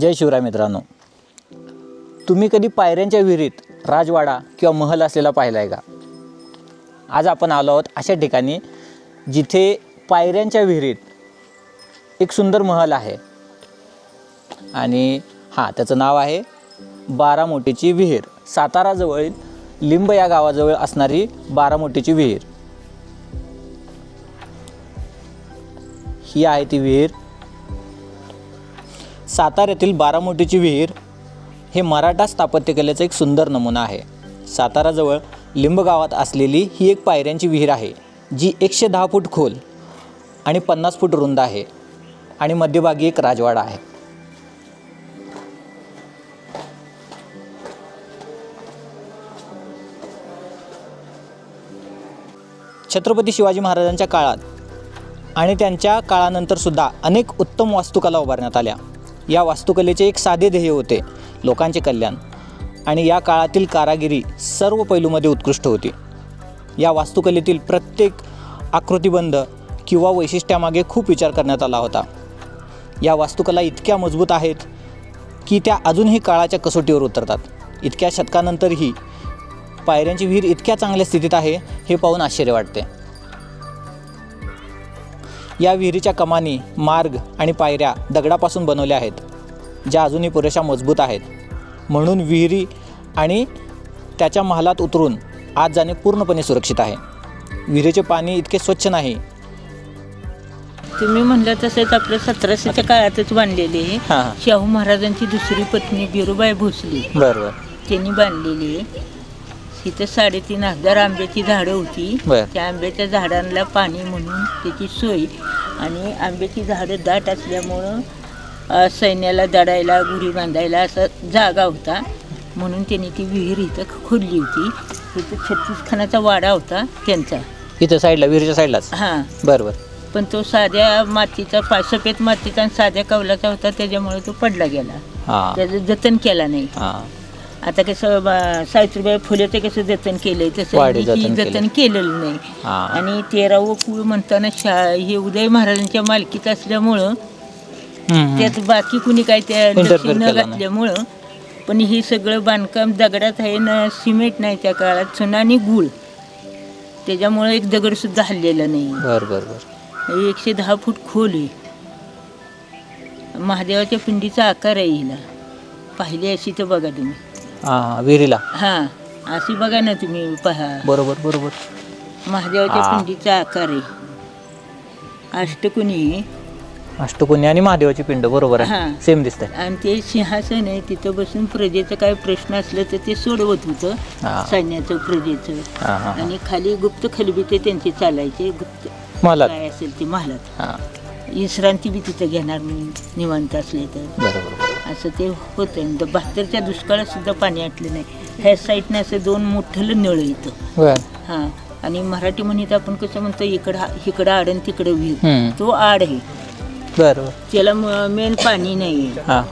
जय शिवराय मित्रांनो. तुम्ही कधी पायऱ्यांच्या विहिरीत राजवाडा किंवा महल असलेला पाहिला आहे का? आज आपण आलो आहोत अशा ठिकाणी जिथे पायऱ्यांच्या विहिरीत एक सुंदर महल आहे. आणि हां त्याचं नाव आहे बारामोटीची विहीर. साताराजवळील लिंब या गावाजवळ असणारी बारामोटीची विहीर. ही आहे ती विहीर. साताऱ्यातील बारामोटीची विहीर हे मराठा स्थापत्यकलेचं एक सुंदर नमुना आहे. साताराजवळ लिंब गावात असलेली ही एक पायऱ्यांची विहीर आहे जी एकशे दहा फूट खोल आणि पन्नास फूट रुंद आहे आणि मध्यभागी एक राजवाडा आहे. छत्रपती शिवाजी महाराजांच्या काळात आणि त्यांच्या काळानंतरसुद्धा अनेक उत्तम वास्तुकला उभारण्यात आल्या. या वास्तुकलेचे एक साधे ध्येय होते लोकांचे कल्याण. आणि या काळातील कारागिरी सर्व पैलूमध्ये उत्कृष्ट होती. या वास्तुकलेतील प्रत्येक आकृतिबंध किंवा वैशिष्ट्यामागे खूप विचार करण्यात आला होता. या वास्तुकला इतक्या मजबूत आहेत की त्या अजूनही काळाच्या कसोटीवर उतरतात. इतक्या शतकानंतरही पायऱ्यांची विहीर इतक्या चांगल्या स्थितीत आहे हे पाहून आश्चर्य वाटते. या विहिरीच्या कमानी मार्ग आणि पायऱ्या दगडापासून बनवल्या आहेत ज्या अजूनही पुरेशा मजबूत आहेत. म्हणून विहिरी आणि त्याच्या महालात उतरून आत जाणे पूर्णपणे सुरक्षित आहे. विहिरीचे पाणी इतके स्वच्छ नाही. तुम्ही म्हणलं तसंच आपलं सतराशेच्या काळातच बांधलेली आहे. शाहू महाराजांची दुसरी पत्नी बिरुबाई भोसले. बरं बरं. त्यांनी बांधलेली आहे. तिथं साडेतीन हजार आंब्याची झाडं होती. बर. त्या आंब्याच्या झाडांना पाणी म्हणून त्याची सोय. आणि आंब्याची झाडं दाट असल्यामुळं अ, सैन्याला दडायला गुढी बांधायला असा जागा होता. म्हणून त्यांनी ती विहीर इथं खोदली होती. तिथं छत्तीस खानाचा वाडा होता त्यांचा. इथं साईडला विहिरीच्या साईडलाच? हां. बरं बरं. पण तो साध्या मातीचा पा सफेद मातीचा आणि साध्या कवलाचा होता त्याच्यामुळे तो पडला गेला. हां. त्याचं जतन केला नाही. हां. आता कसं बा- सावित्रीबाई फुलेचं कसं जतन केलंय तसं वाडे ही जतन जतन केलेलं नाही. हां. आणि तेरावं कुळ म्हणताना शा हे उदय महाराजांच्या मालकीत असल्यामुळं. त्यात बाकी कुणी काय त्या Interfere लक्ष न केलं नाही. घातल्यामुळं पण हे सगळं बांधकाम दगडात आहे ना सिमेंट नाही त्या काळात चुना आणि गुळ. त्याच्यामुळं एक दगड सुद्धा हल्लेला नाही. बरं बरं बरं. हे एकशे दहा फूट खोल आहे. महादेवाच्या पिंडीचा आकार आहे हिला. पाहिली अशी तर बघा तुम्ही. हां विहिरीला. हां अशी बघा ना तुम्ही पहा. बरोबर बरोबर. महादेवाच्या हा. पिंडीचा आकार आहे. अष्टकुणी आहे. अष्टकोनी आणि महादेवाची पिंड बरोबर आहे. हां. सेम दिसतंय. आणि ते सिंहासन आहे तिथं बसून प्रजेचं काय प्रश्न असलं तर ते सोडवत होतं. हां. सैन्याचं प्रजेचं. हां हां आणि खाली गुप्त खलबी ते त्यांचे चालायचे. गुप्त मला काय असेल ते महालात. हां. विश्रांती बी तिथं घेणार म्हणून निवांत असले तर. बरोबर बरोबर. असं ते होतं द बहात्तरच्या दुष्काळात सुद्धा पाणी आटलं नाही. ह्या साईडनं असं दोन मोठं नळ येतं. बरं. हां. आणि मराठी म्हणीत आपण कसं म्हणतो इकडं हा- इकडं आड आणि तिकडं विहीर हम्म. तो आड आहे. बरं त्याला मेन पाणी नाही आहे. हां.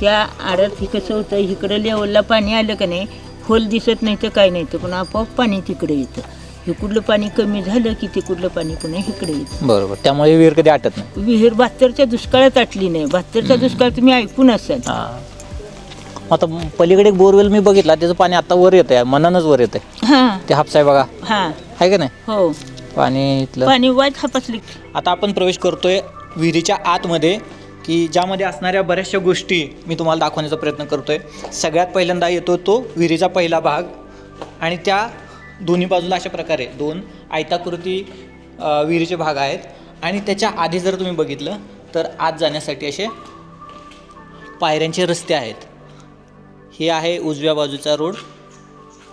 त्या आडात हे कसं होतं इकडं लेवलला पाणी आलं का नाही खोल दिसत नाही तर काय नाही तर पण आपोआप पाणी तिकडे येतं. इकडलं पाणी कमी झालं की तिकडलं पाणी पुन्हा इकडे येतं बरोबर. त्यामुळे विहीर कधी आटत नाही. विहीर बहात्तरच्या दुष्काळात आटली नाही. बहात्तरचा दुष्काळ तुम्ही ऐकून असाल. हां. आता पलीकडे एक बोरवेल मी बघितला त्याचं पाणी आता वर येतं आहे मनानच वर येतं हां. ते हापसाय बघा. हां. आहे का नाही? हो. पाणी इथलं. पाणी वाईट हापसली. आता आपण प्रवेश करतोय विहिरीच्या आतमध्ये की ज्यामध्ये असणाऱ्या बऱ्याचशा गोष्टी मी तुम्हाला दाखवण्याचा प्रयत्न करतोय. सगळ्यात पहिल्यांदा येतो तो विहिरीचा पहिला भाग आणि त्या दोन्ही बाजूला अशा प्रकारे दोन आयताकृती विहिरीचे भाग आहेत. आणि त्याच्या आधी जर तुम्ही बघितलं तर आत जाण्यासाठी असे पायऱ्यांचे रस्ते आहेत. हे आहे उजव्या बाजूचा रोड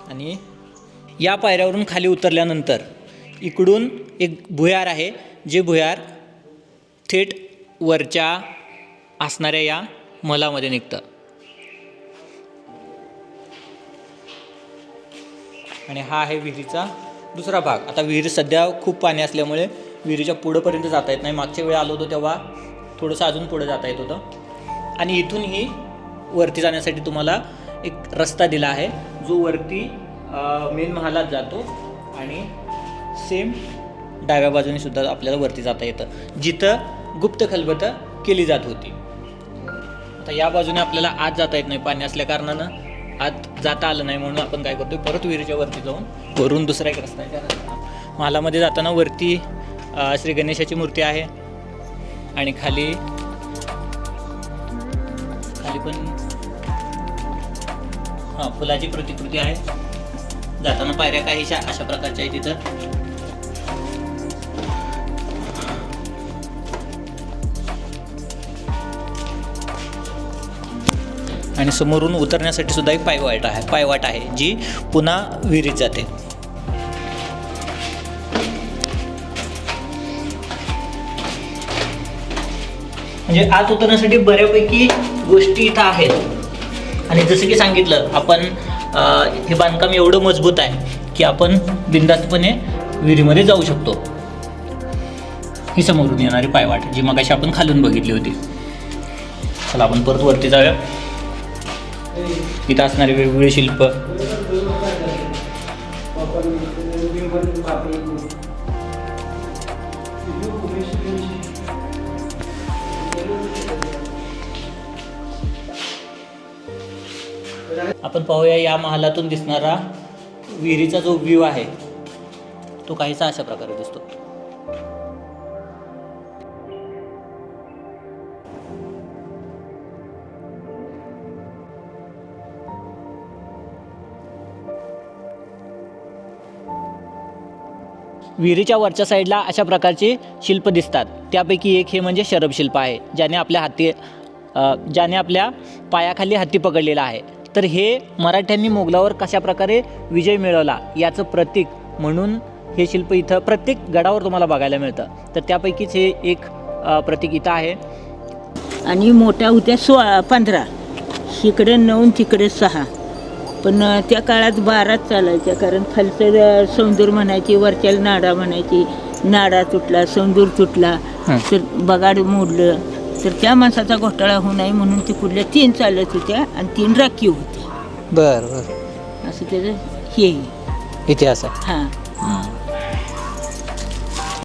आणि या पायऱ्यावरून खाली उतरल्यानंतर इकडून एक भुयार आहे जे भुयार थेट वरच्या असणाऱ्या या मलामध्ये निघतं. आणि हा आहे विहिरीचा दुसरा भाग. आता विहीर सध्या खूप पाणी असल्यामुळे विहिरीच्या पुढंपर्यंत जाता येत नाही. मागच्या वेळी आलो होतो तेव्हा थोडंसं अजून पुढं जाता येत होतं. आणि इथूनही वरती जाण्यासाठी तुम्हाला एक रस्ता दिला आहे. जो वरती मेन महालात जातो आणि सेम डाव्या बाजूने सुद्धा आपल्याला वरती जाता येतं. जिथं गुप्त खलबतं केली जात होती. आता या बाजूने आपल्याला आत जाता येत नाही पाणी असल्या कारणानं. आत जाता आलं नाही म्हणून आपण काय करतो परत विहिरीच्या वरती जाऊन वरून दुसरा एक रस्ता आहे महालामध्ये जाताना वरती श्री गणेशाची मूर्ती आहे आणि खाली खाली पण हां फुलाची प्रतिकृती आहे. जाताना पायऱ्या काहीशा अशा प्रकारच्या आहे तिथं आणि समोरून उतरण्यासाठी सुद्धा एक पायवाट आहे पायवाट आहे जी पुन्हा विहिरीत जाते. म्हणजे आत उतरण्यासाठी बऱ्यापैकी गोष्टी इथं आहेत. आणि जसं की सांगितलं आपण हे बांधकाम एवढं मजबूत आहे की आपण बिंदास्तपणे विहिरीमध्ये जाऊ शकतो. ही समोरून येणारी पायवाट जी मगाशी आपण खालून बघितली होती. चला आपण परत वरती जाऊया. इथं असणारे वेगवेगळे शिल्प. आपण पाहूया या महालातून दिसणारा विहिरीचा जो व्ह्यू आहे तो काहीसा अशा प्रकारे दिसतो. विहिरीच्या वरच्या साईडला अशा प्रकारचे शिल्प दिसतात. त्यापैकी एक हे म्हणजे शरभ शिल्प आहे ज्याने आपल्या हाती ज्याने आपल्या पायाखाली हत्ती पकडलेला आहे. तर हे मराठ्यांनी मोगलावर कशा प्रकारे विजय मिळवला याचं प्रतीक म्हणून हे शिल्प इथं प्रत्येक गडावर तुम्हाला बघायला मिळतं. तर त्यापैकीच हे एक प्रतीक इथं आहे. आणि मोठ्या होत्या सो पंधरा. इकडे नऊ तिकडे सहा. पण त्या काळात बाराच चालायच्या. कारण खालचं सौंदूर म्हणायची वरच्याला नाडा म्हणायची. नाडा तुटला सौंदूर तुटला. हं. तर बगाड मोडलं. तर त्या माणसाचा घोटाळा होऊ नये म्हणून ती कुठल्या तीन चालत होत्या आणि तीन राखीव होत्या. बरं बरं. असं त्याचं हे. इतिहास आहे. हां.